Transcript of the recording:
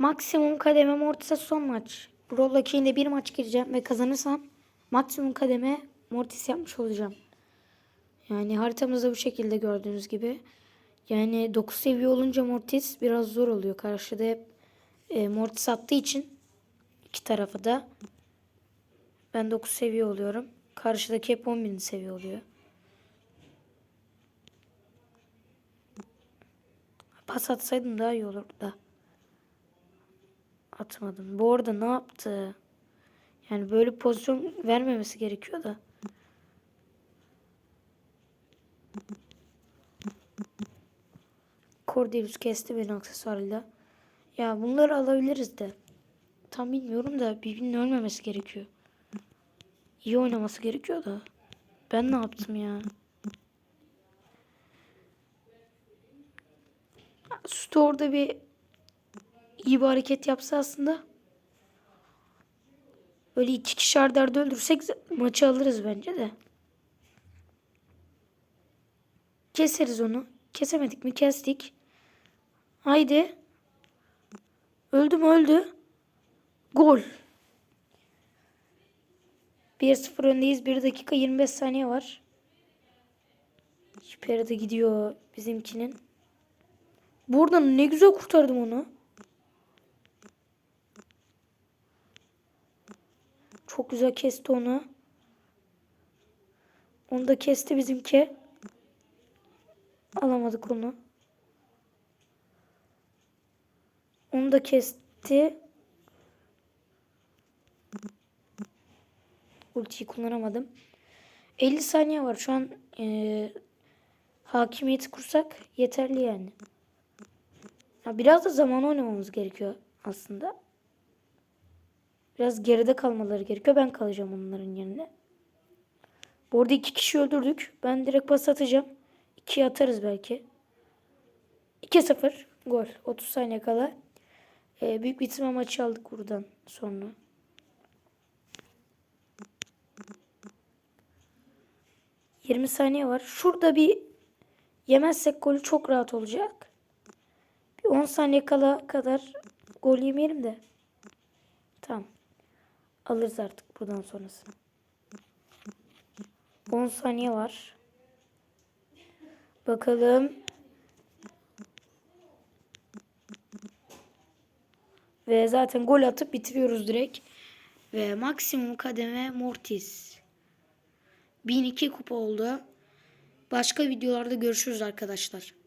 Maksimum kademe Mortis'e son maç. Brawl Lucky'inde bir maç gireceğim ve kazanırsam maksimum kademe Mortis yapmış olacağım. Yani haritamızda bu şekilde gördüğünüz gibi. Yani 9 seviye olunca Mortis biraz zor oluyor. Karşıda hep e, Mortis attığı için iki tarafı da ben 9 seviye oluyorum. Karşıdaki hep 10 bin seviye oluyor. Pas atsaydım daha iyi olurdu da. Atmadım. Bu arada ne yaptı? Yani böyle pozisyon vermemesi gerekiyor da. Cordelius kesti beni aksesuarıyla. Ya bunları alabiliriz de. Tam bilmiyorum da birbirinin ölmemesi gerekiyor. İyi oynaması gerekiyor da. Ben ne yaptım ya? Store'da bir iyi bir hareket yapsa aslında böyle iki kişi arda arda öldürsek maçı alırız bence de. Keseriz onu. Kesemedik mi? Kestik. Haydi. Öldü mü? Öldü. Gol. 1-0 öndeyiz. 1 dakika 25 saniye var. Hiper de gidiyor bizimkinin. Buradan ne güzel kurtardım onu. Çok güzel kesti onu. Onu da kesti bizimki. Alamadık onu. Onu da kesti. Ultiyi kullanamadım. 50 saniye var. Şu an eee hakimiyeti kursak yeterli yani. Ya biraz da zaman oynamamız gerekiyor aslında. Biraz geride kalmaları gerekiyor. Ben kalacağım onların yerine. Bu arada iki kişi öldürdük. Ben direkt pas atacağım. İkiye atarız belki. 2-0 gol. 30 saniye kala. Ee, büyük bitirme maçı aldık buradan sonra. ...20 saniye var. Şurada bir... ...yemezsek golü çok rahat olacak. Bir 10 saniye kala kadar... ...gol yemeyelim de. Tamam. Alırız artık buradan sonrası. 10 saniye var. Bakalım. Ve zaten gol atıp bitiriyoruz direkt. Ve maksimum kademe Mortis. 1002 kupa oldu. Başka videolarda görüşürüz arkadaşlar.